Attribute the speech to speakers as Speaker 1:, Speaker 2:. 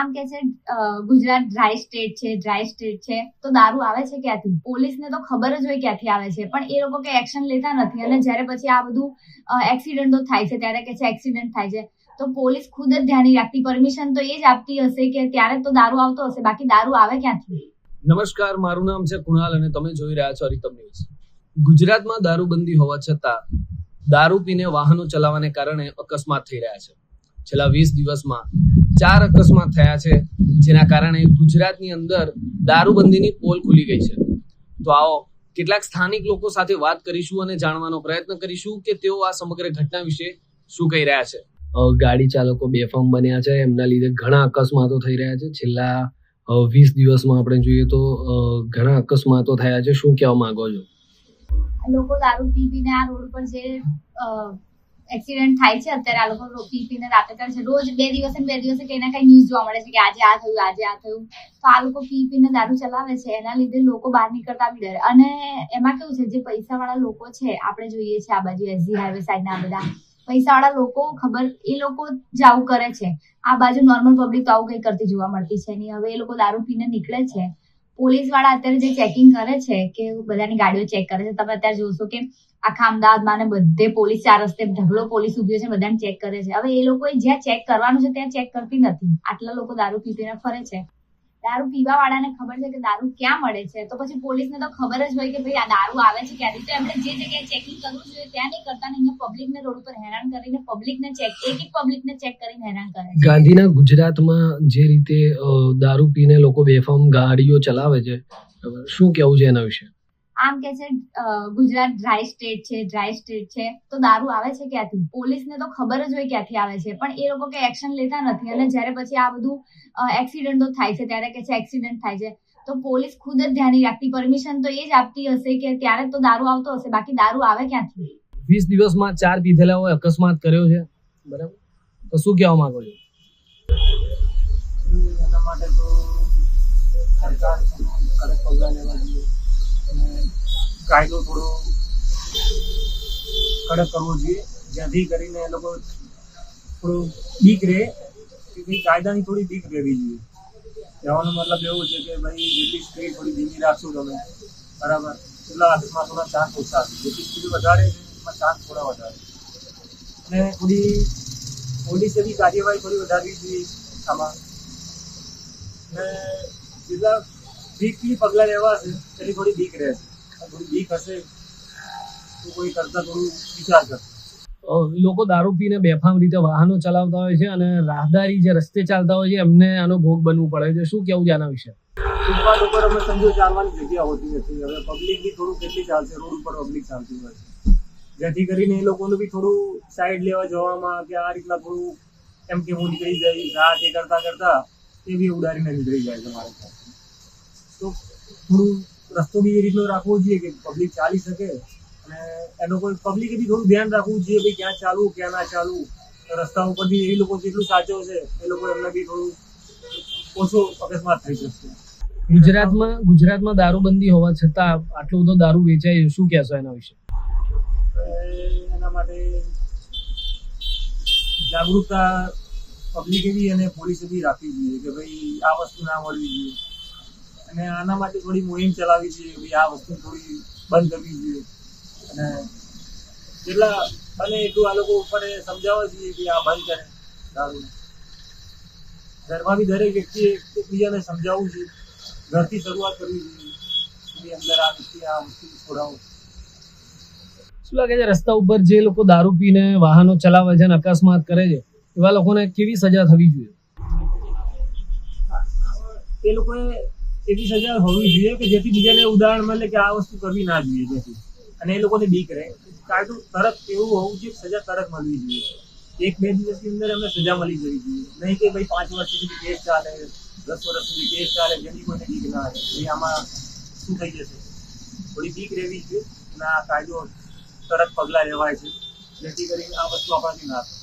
Speaker 1: આમ કે છે ગુજરાત ડ્રાય સ્ટેટ છે ડ્રાય સ્ટેટ છે, તો દારૂ આવે છે ક્યાંથી? પોલીસને તો ખબર જ હોય ક્યાંથી આવે છે, પણ એ લોકો કઈ એક્શન લેતા નથી. અને જ્યારે પછી આ બધું એક્સિડન્ટો થાય છે, ત્યારે કે છે એક્સિડન્ટ થાય છે, તો પોલીસ ખુદ જ ધ્યાન રાખતી. પરમિશન તો એ જ આપતી હશે કે ત્યારે તો દારૂ આવતો હશે, બાકી દારૂ આવે ક્યાંથી?
Speaker 2: નમસ્કાર, મારું નામ છે કુણાલ અને તમે જોઈ રહ્યા છો અરિતમ ન્યૂઝ. ગુજરાતમાં દારૂબંધી હોવા છતાં, દારૂ પીને વાહનો ચલાવવાને કારણે અકસ્માત થઈ રહ્યા છે. છેલ્લા વીસ દિવસમાં ચાર અકસ્માત થયા છે જેના કારણે ગુજરાતની અંદર દારૂબંધીની પોલ ખુલી ગઈ છે. તો આવો કેટલાક સ્થાનિક લોકો સાથે વાત કરીશું અને જાણવાનો પ્રયત્ન કરીશું કે તેઓ આ સમગ્ર ઘટના વિશે શું કહી રહ્યા છે. ગાડી ચાલકો બેફામ બન્યા છે એમના લીધે ઘણા અકસ્માતો થઈ રહ્યા છે. છેલ્લા વીસ દિવસમાં આપણે જોઈએ તો ઘણા અકસ્માતો થયા છે. શું કહેવા માંગો છો?
Speaker 1: લોકો દારૂ પી પીને આ રોડ પર જે એક્સિડન્ટ થાય છે, અત્યારે આ લોકો પી પીને રાતે કરે છે. રોજ બે દિવસે બે દિવસે કઈ ના કઈ ન્યૂઝ જોવા મળે છે કે આજે આ થયું, આજે આ થયું. તો આ લોકો પી પીને દારૂ ચલાવે છે, એના લીધે લોકો બહાર નીકળતા બી ડરે. અને એમાં કેવું છે, જે પૈસા વાળા લોકો છે, આપણે જોઈએ છે આ બાજુ એસજી હાઈવે સાઈડ ના બધા પૈસા વાળા લોકો ખબર, એ લોકો જ આવું કરે છે. આ બાજુ નોર્મલ પબ્લિક તો આવું કઈ કરતી જોવા મળતી છે નહીં. હવે એ લોકો દારૂ પીને નીકળે છે. પોલીસવાળા અત્યારે જે ચેકિંગ કરે છે કે બધાની ગાડીઓ ચેક કરે છે, તમે અત્યારે જોશો કે આખા અમદાવાદમાં ને બધે પોલીસ ચાર રસ્તે ઢગલો પોલીસ ઊભી છે, બધાને ચેક કરે છે. હવે એ લોકોએ જ્યાં ચેક કરવાનું છે, ત્યાં ચેક કરતી નથી. આટલા લોકો દારૂ પી પીને ફરે છે. દારૂ પીવા વાળાને ખબર છે કે દારૂ ક્યાં મળે છે? તો પછી પોલીસને તો ખબર જ હોય કે ભાઈ આ દારૂ આવે છે ક્યાંથી? તો એમણે જે જગ્યાએ ચેકિંગ કરવું જોઈએ ત્યાં નહીં કરતા ને રોડ ઉપર હેરાન કરીને પબ્લિકને ચેક એક એક પબ્લિકને ચેક કરીને હેરાન કરે છે.
Speaker 2: ગાંધીના ગુજરાતમાં જે રીતે દારૂ પીને લોકો બેફામ ગાડીઓ ચલાવે છે. શું કેવું છે એના વિશે?
Speaker 1: આમ કે છે અ, ગુજરાત ડ્રાય સ્ટેટ છે ડ્રાય સ્ટેટ છે તો દારૂ આવે છે ક્યાંથી? પોલીસને તો ખબર જ હોય ક્યાંથી આવે છે પણ એ લોકો કે એક્શન લેતા નથી. અને જ્યારે પછી આ બધું એક્સિડન્ટો થાય છે ત્યારે કે છે એક્સિડન્ટ થાય છે તો પોલીસ ખુદ જ ધ્યાન રાખતી પરમિશન તો એ જ આપતી હશે કે ત્યારે તો દારૂ આવતો હશે બાકી દારૂ આવે ક્યાંથી?
Speaker 2: વીસ દિવસમાં ચાર પીધેલાઓએ અકસ્માત કર્યો છે બરાબર? તો શું કહેવા માંગો છો?
Speaker 3: એના માટે તો સરકાર કડક પગલાં લેવા જોઈએ. કાયદો થોડો કડક કરવો જોઈએ. જેથી કરીને એ લોકો થોડું બીક રહે. ભાઈ કાયદાની થોડી બીક રહેવી જોઈએ. કહેવાનો મતલબ એવો છે કે ભાઈ જેટલી સ્પીડ થોડી ધીમી રાખશો તમે. બરાબર? એટલા અકસ્માતોના ચાન્સ ઓછા જેટલી સ્પીડ વધારે એમાં ચાન્સ થોડા વધારે અને થોડી પોલીસે બી કાર્યવાહી થોડી વધારવી જોઈએ આમાં. અને જેટલા બીકથી પગલાં લેવાશે એની થોડી બીક રહેશે થોડી બીક હશે તો કોઈ કરતા થોડું વિચાર કરશે
Speaker 2: લોકો દારૂ પીને બેફામ રીતે વાહનો ચલાવતા હોય છે અને રાહદારી જે રસ્તે ચાલતા હોય છે એમને આનો ભોગ બનવું પડે છે. શું કેવું છે આના વિશે?
Speaker 3: ફૂટપાથ ઉપર અમે સમજો ચાલવાની જગ્યા હોતી નથી. હવે પબ્લિક બી થોડું કેટલી ચાલશે? રોડ ઉપર પબ્લિક ચાલતી હોય છે. જેથી કરીને એ લોકોનું બી થોડું સાઈડ લેવા જવામાં કે આ રીતના થોડું એમ કે હું નીકળી જઈશ રાહ તે કરતા કરતા એ બી ઉડાડીને નીકળી જાય છે મારે તો થોડું રસ્તો બી એ રીતનો રાખવો જોઈએ કે પબ્લિક ચાલી શકે. અને એનો કોઈ પબ્લિકે બી થોડું ધ્યાન રાખવું જોઈએ કે ક્યાં ચાલવું ક્યાં ના ચાલવું. રસ્તા ઉપર બી એ લોકો જેટલું સાચવશે એ લોકો એમને બી થોડું ઓછો અકસ્માત થઈ શકશે.
Speaker 2: ગુજરાતમાં ગુજરાતમાં દારૂબંધી હોવા છતાં આટલો બધો દારૂ વેચાય શું કહેશો એના વિશે?
Speaker 3: એના માટે જાગૃતતા પબ્લિકે બી અને પોલીસે બી રાખવી જોઈએ કે ભાઈ આ વસ્તુ ના મળવી જોઈએ. અને આના માટે થોડી મુહિમ ચલાવી છે કે આ વસ્તુ થોડી બંધ કરવી જોઈએ. અને જેટલા બને એટલું આ લોકો ઉપર સમજાવવા જોઈએ કે આ બંધ કરે દારૂ. ઘરમાં બી દરેક વ્યક્તિએ એકબીજાને સમજાવવું જોઈએ ઘરથી શરૂઆત કરવી જોઈએ. અંદર આ વ્યક્તિ આ વસ્તુ છોડાવો.
Speaker 2: શું લાગે છે રસ્તા ઉપર જે લોકો દારૂ પીને વાહનો ચલાવે છે અને અકસ્માત કરે છે એવા લોકોને કેવી સજા થવી જોઈએ?
Speaker 3: એ લોકોએ એવી સજા હોવી જોઈએ કે જેથી બીજાને ઉદાહરણ મળે કે આ વસ્તુ કરવી ના જોઈએ જેથી. અને એ લોકોને બીક રહે કાયદો તરત એવું હોવું જોઈએ સજા તરત મળવી જોઈએ. એક બે દિવસની અંદર એમને સજા મળી જવી જોઈએ. નહીં કે ભાઈ પાંચ વર્ષ સુધી કેસ ચાલે, દસ વર્ષ સુધી કેસ ચાલે જેની કોઈને બીક ના રહે એ આમાં શું થઈ જશે? થોડી બીક રહેવી જોઈએ અને આ કાયદો તરત પગલાં લેવાય છે. જેથી કરીને આ વસ્તુ આપણાથી ના થાય.